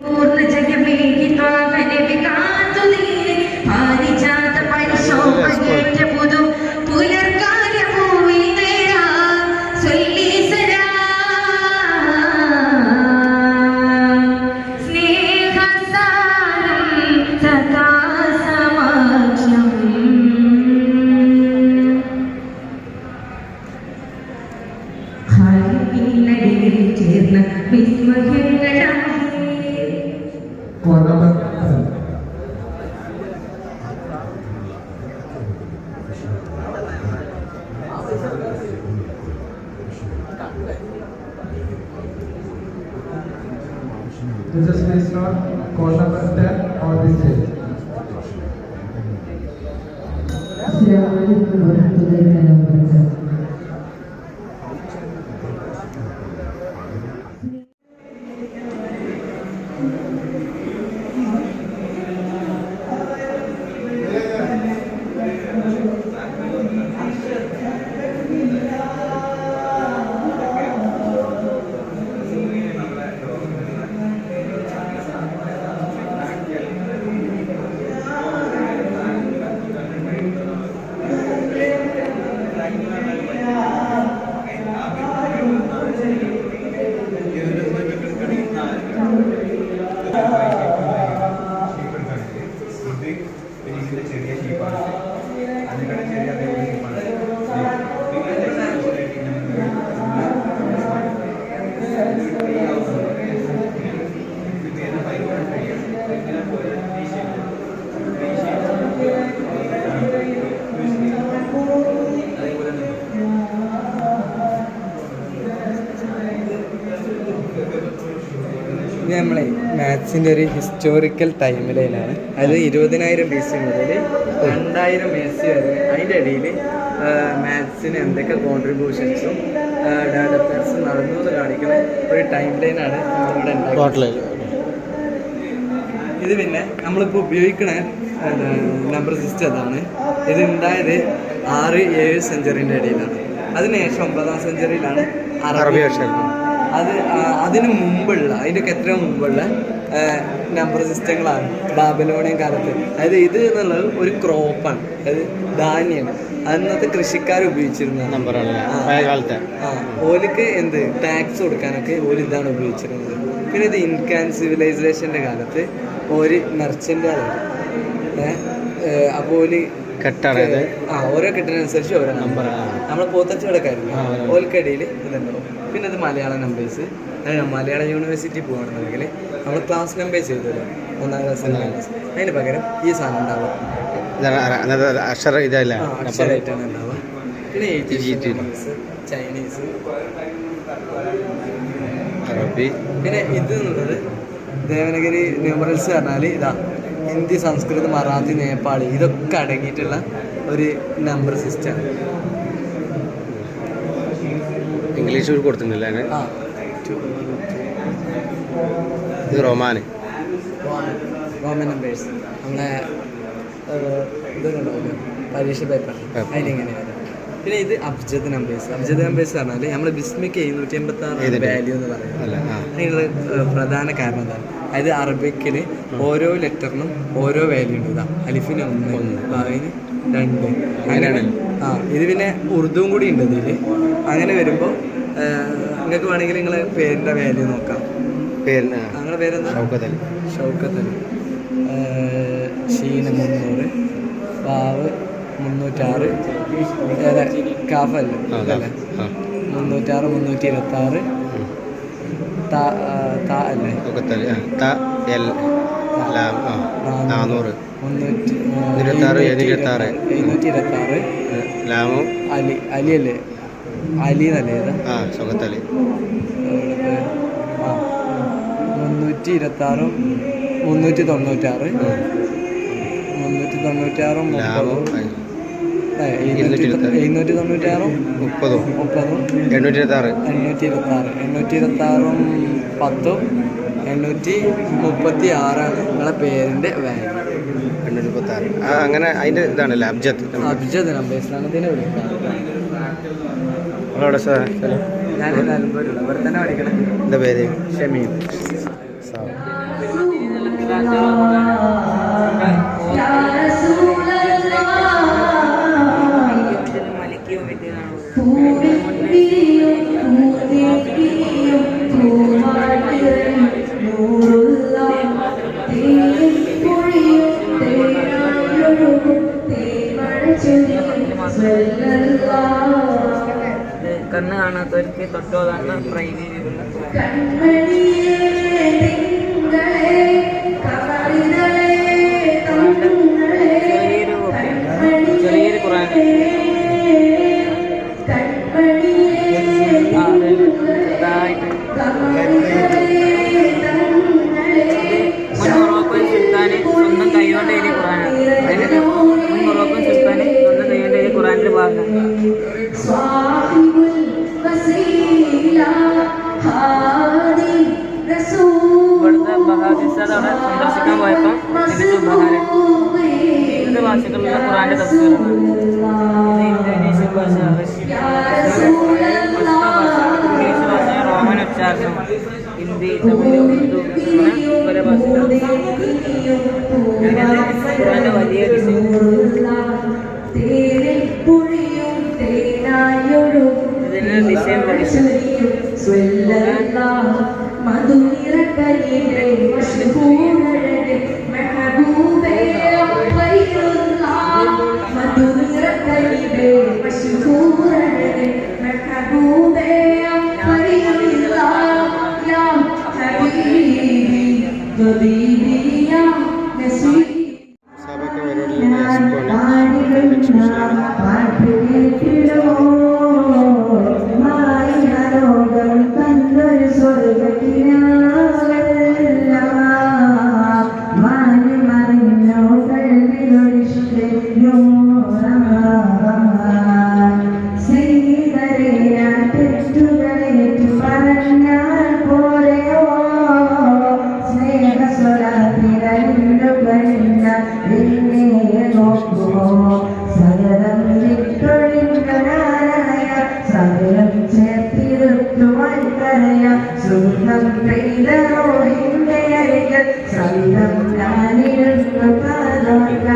पूर्ण जग में ही तो मैंने बिका तो दिया മാത്സിന്റെ ഒരു ഹിസ്റ്റോറിക്കൽ ടൈം ലൈനാണ് അത് ഇരുപതിനായിരം ബി സി മുതൽ രണ്ടായിരം എ സി വരെ അതിന്റെ ഇടയിൽ മാത്സിന് എന്തൊക്കെ കോൺട്രിബ്യൂഷൻസും ഡെവലപ്മെന്റ്സും നടന്നു എന്ന് കാണിക്കുന്ന ഒരു ടൈം ലൈനാണ് നമ്മളിവിടെ ഉണ്ടാക്കുന്നത്. ഇത് പിന്നെ നമ്മളിപ്പോൾ ഉപയോഗിക്കുന്ന നമ്പർ സിസ്റ്റം അതാണ്. ഇത് ഉണ്ടായത് ആറ് ഏഴ് സെഞ്ചുറിന്റെ ഇടയിലാണ്. അതിനുശേഷം ഒമ്പതാം സെഞ്ചുറിയിലാണ് അറബി അക്ഷരം അത് അതിന് മുമ്പുള്ള അതിന്റെയൊക്കെ എത്രയോ മുമ്പുള്ള നമ്പർ സിസ്റ്റങ്ങളാണ് ബാബലോണിയൻ കാലത്ത്. അതായത് ഇത് എന്നുള്ളത് ഒരു ക്രോപ്പാണ് അതായത് ധാന്യം. അന്നത്തെ കൃഷിക്കാർ ഉപയോഗിച്ചിരുന്ന നമ്പറാണ് ആ ഓലിക്ക് എന്ത്? ടാക്സ് കൊടുക്കാനൊക്കെ ഓൽ ഇതാണ് ഉപയോഗിച്ചിരുന്നത്. പിന്നെ ഇത് ഇൻകാൻ സിവിലൈസേഷന്റെ കാലത്ത് ഒരു മെർച്ചന്റ് അപ്പോൾ ഓൽ കെട്ടാണ് ഇത് ആ ഓരോ കെട്ടിനനുസരിച്ച് ഓരോ നമ്പർ നമ്മൾ പോത്തച്ചുകടക്കാരില്ല ഓൽക്കടിയിൽ ഇതുണ്ടാവും പിന്നെ അത് മലയാളം നമ്പേഴ്സ് അതായത് മലയാള യൂണിവേഴ്സിറ്റി പോകുകയാണെന്നുണ്ടെങ്കിൽ നമ്മൾ ക്ലാസ് നമ്പേഴ്സ് ചെയ്തല്ലോ ഒന്നാം ക്ലാസ് രണ്ടാം ക്ലാസ് അതിന് പകരം ഈ സാധനം ഉണ്ടാവുക. അക്ഷര ഇതല്ല? അക്ഷരമായിട്ടാണ് ഉണ്ടാവുക. പിന്നെ ചൈനീസ് അറബി. പിന്നെ ഇത് എന്നുള്ളത് ദേവനഗിരി ന്യൂമറൽസ് പറഞ്ഞാൽ ഇതാ. ഹിന്ദി സംസ്കൃതം മറാത്തി നേപ്പാളി ഇതൊക്കെ അടങ്ങിയിട്ടുള്ള ഒരു നമ്പർ സിസ്റ്റം ഇംഗ്ലീഷ് കൊടുത്തിട്ടില്ല ഇത് റൊമാന്. റോമൻ നമ്പേഴ്സ് നമ്മളെ ഇതുണ്ടാവില്ല? പരീക്ഷ പേപ്പർ. അതിലിങ്ങനെയാണ് പിന്നെ ഇത് അബ്ജദ് നമ്പേഴ്സ് അബ്ജദ് നമ്പേഴ്സ് പറഞ്ഞാൽ നമ്മൾ ബിസ്മിക്ക് എഴുന്നൂറ്റി എൺപത്തി ആറ് വാല്യൂ എന്ന് പറയുന്നത് അതിനുള്ള പ്രധാന കാരണം എന്താണ്? അതായത് അറബിക്കിന് ഓരോ ലെറ്ററിനും ഓരോ വാല്യൂ ഉണ്ട്. ഇതാ അലിഫിന് ഒന്ന് ബാവിന് രണ്ട്. അങ്ങനെയാണ്. ആ ഇത് പിന്നെ ഉറുദുവും കൂടി ഉണ്ട് ഇതിൽ അങ്ങനെ വരുമ്പോൾ നിങ്ങൾക്ക് വേണമെങ്കിൽ നിങ്ങൾ പേരിന്റെ വാല്യൂ നോക്കാം. പേരിന് നിങ്ങളുടെ പേരെന്താ? ഷൗക്കത്ത് അലി. ഷൗക്കത്ത് അലി. ഷീന മുന്നൂറ് വാവ് മുന്നൂറ്റാറ് കാഫല്ല മുന്നൂറ്റാറ് മുന്നൂറ്റി ഇരുപത്തി ആറ് താ താ അല്ലേ? നാനൂറ്. മുന്നൂറ്റി ഇരുപത്താറ്, എഴുന്നൂറ്റി ഇരുപത്താറ്. എഴുന്നൂറ്റി ലാമും? അലി അലി അല്ലേ അലി എന്നല്ലേ ആ സുഖത്തലി? ആ മുന്നൂറ്റി ഇരുപത്തി ആറും മുന്നൂറ്റി തൊണ്ണൂറ്റാറ് മുന്നൂറ്റി തൊണ്ണൂറ്റാറും ലാമും എഴുന്നൂറ്റി തൊണ്ണൂറ്റാറും മുപ്പതും മുപ്പതും എണ്ണൂറ്റി ഇരുപത്തി ആറ് എണ്ണൂറ്റി ഇരുപത്തി ആറ് എണ്ണൂറ്റി ഇരുപത്തി ആറും പത്തും. എണ്ണൂറ്റി മുപ്പത്തി ആറാണ് നിങ്ങളെ പേരിന്റെ വാല്യൂ എണ്ണൂറ്റി അങ്ങനെ അതിന്റെ ഇതാണല്ലേ അബ്ജത്ത്. അബ്ജദ് ഇതിനെ വിളിക്കുന്നത് നമ്മളവിടെ സ്ഥലം. ഞാൻ നിലമ്പൂരുള്ള ഇവിടെ തന്നെ പഠിക്കണം. പേര്? ഷമീൻ സാ കണ്ണ് കാണാത്തവർക്ക് തൊട്ടോതാണ് പ്രൈവറ്റ് കൺമണിയേ ബഹാദിസാദ് അവിടെ സന്ദർശിക്കാൻ പോയപ്പോൾ ലഭിച്ച ഉപഹാരം വിവിധ ഭാഷകളിലുള്ള തഫ്സീറാണ് ഇത് ഇന്തോനേഷ്യൻ ഭാഷ ഇംഗ്ലീഷ് ഭാഷ റോമൻ ഉച്ചാരണം ഹിന്ദി തമിഴ് ഉറുദു പല ഭാഷകൾ ഖുറാന്റെ വലിയ പതോക്ക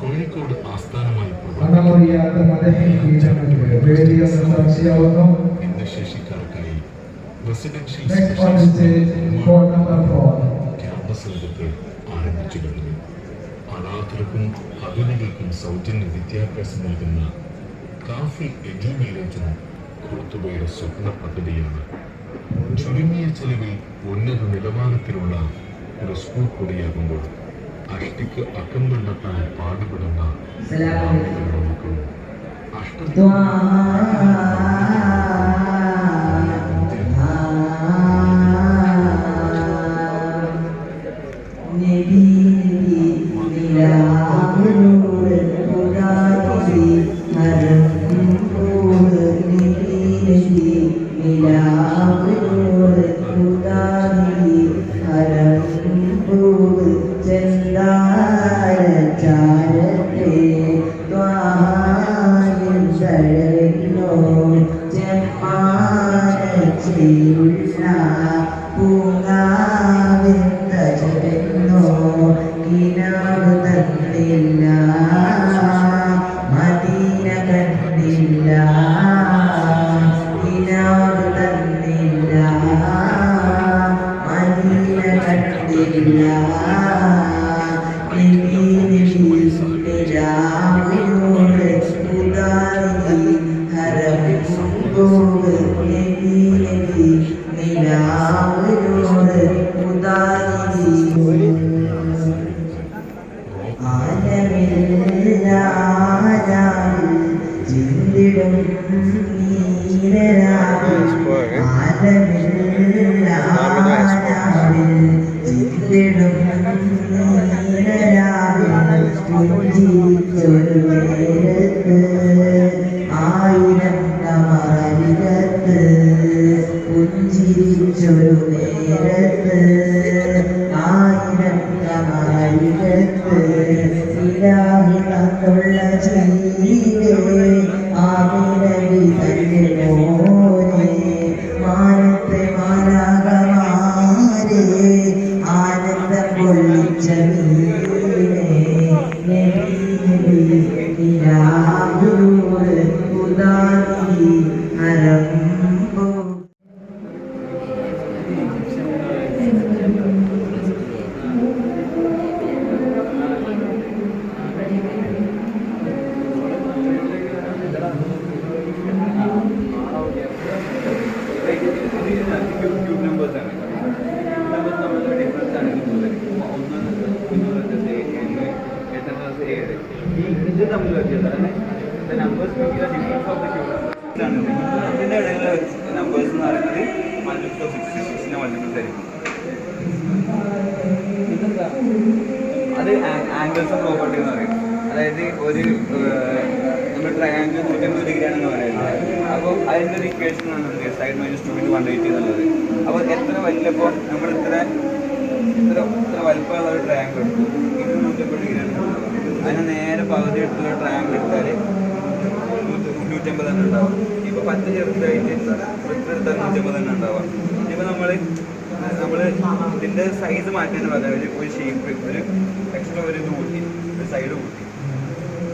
കോഴിക്കോട് ആസ്ഥാനമായി പ്രവർത്തിക്കുന്ന മണമുറിയാത്ത മതഹി ഗീതങ്ങൾക്ക് വേദിയെന്ന് സംശയാവുന്നു ഭിന്നശേഷിക്കാർക്കായി റെസിഡൻഷ്യൽ ക്യാമ്പസ് രംഗത്ത് ആരംഭിച്ചു കഴിഞ്ഞു. അനാഥർക്കും അഗതികൾക്കും സൗജന്യ വിദ്യാഭ്യാസം നൽകുന്ന കാഫി എഡ്യു വില്ലേജിന് കുറുത്തുപോയുടെ സ്വപ്ന പദ്ധതിയാണ് ചുരുങ്ങിയ ചെലവിൽ ഉന്നത നിലവാരത്തിലുള്ള സ്കൂൾ കൂടിയാകുമ്പോൾ അഷ്ടിക്ക് അക്കം കണ്ടെത്താൻ പാടുപെടുന്ന മക്കളും അഷ്ട പുഞ്ചിരിച്ചൊരു നേരത്ത് ആയിരം കമറികത്ത് ഇലാഹി തന്നുള്ള ചെയ്തേ ആമിനബി തന്റെ മോനെ മാനത്തെ മാലാകമാരെ ആനന്ദം കൊള്ളിച്ച നീനെ നബി നബി ഇലാഹിയോട് ഉദാരി അരമ്പോ ക്യൂബ് നമ്പേഴ്സ് ആണ് നമ്പേഴ്സ് തമ്മിലുള്ള ഡിഫറൻസ് ആണ് ഇതുപോലെ ഒന്ന് ഒന്ന് വ്യത്യസ്ത ഏഴ് എത്ര ക്ലാസ് ഏഴ് ഈ ഇത് തമ്മിൽ വ്യത്യാസം numbers difference of the cube ആണ് ഇതിന്റെ ഇടയിലുള്ള നമ്പേഴ്സ് എന്ന് പറയുന്നത് മൾട്ടിപ്പിൾ ഓഫ് സിക്സ് സിക്സിന്റെ മൾട്ടിപ്പിൾസ് അത് ആംഗിൾസ് ഓഫ് പ്രോപ്പർട്ടി എന്ന് പറയും. അതായത് ഒരു നമ്മൾ ട്രയാങ്കിൾ നൂറ്റമ്പത് ഡിഗ്രിയാണെന്ന് പറയുന്നത്. അപ്പോൾ അതിന്റെ ഒരു ഇക്വേഷൻ ആണ് side minus two into one eighty എന്നുള്ളത്. അപ്പോൾ എത്ര വലിയപ്പോൾ നമ്മൾ ഇത്ര ഇത്ര ഇത്ര വലിപ്പമുള്ള ഒരു ട്രയാങ്കിൾ എടുത്തു? ഇത് നൂറ്റമ്പത് ഡിഗ്രിയാണ് അതിനെ പകുതി എടുത്തുള്ള ട്രാങ്കിൾ എടുത്താൽ മുന്നൂറ്റമ്പത് തന്നെ ഉണ്ടാവും. ഇപ്പോൾ പച്ച ചെറുതായിട്ട് എടുത്താൽ നൂറ്റമ്പത് തന്നെ ഉണ്ടാവാം. ഇപ്പോൾ നമ്മൾ നമ്മൾ ഇതിന്റെ സൈസ് മാറ്റാൻ പറയാം ഒരു ഒരു ഷേപ്പ് ഒരു എക്സ്ട്രാ ഒരു ഇത് കൂട്ടി ഒരു സൈഡ് കൂട്ടി.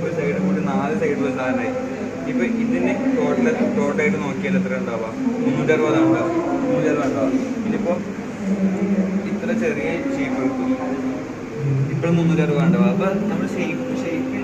ഒരു സൈഡ് കൂട്ടി നാല് സൈഡ് സാധനമായി. ഇപ്പൊ ഇതിന് ടോട്ടൽ ടോട്ടലായിട്ട് നോക്കിയാൽ എത്ര ഉണ്ടാവുക മുന്നൂറ്ററുപതാണ് ഉണ്ടാവുക. മുന്നൂറ്ററുപത് ഉണ്ടാവാം ഇനിയിപ്പോൾ ഇത്ര ചെറിയ ഷേപ്പ് എടുക്കും ഇപ്പോഴും മുന്നൂറ്ററുപത് ഉണ്ടാവുക. അപ്പൊ നമ്മൾ ഷേപ്പ് ഷേപ്പിന്റെ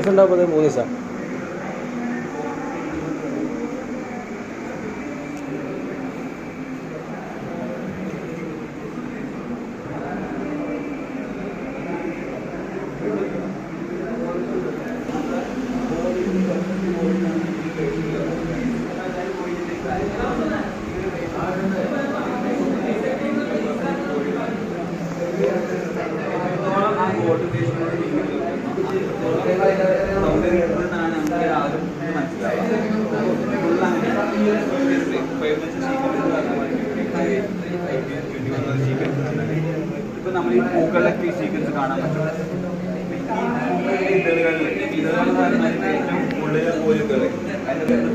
ഉണ്ടാവും അത് മൂന്ന് ദിവസം. ഇപ്പൊ നമ്മൾ ഈ പൂക്കളിലൊക്കെ ഈ സീക്വൻസ് കാണാൻ പറ്റും ഈ ഇതളുകളിൽ ഇതളുകൾ എന്ന് പറഞ്ഞാൽ ഏറ്റവും കൂടുതൽ പോലുകൾ അതിന്റെ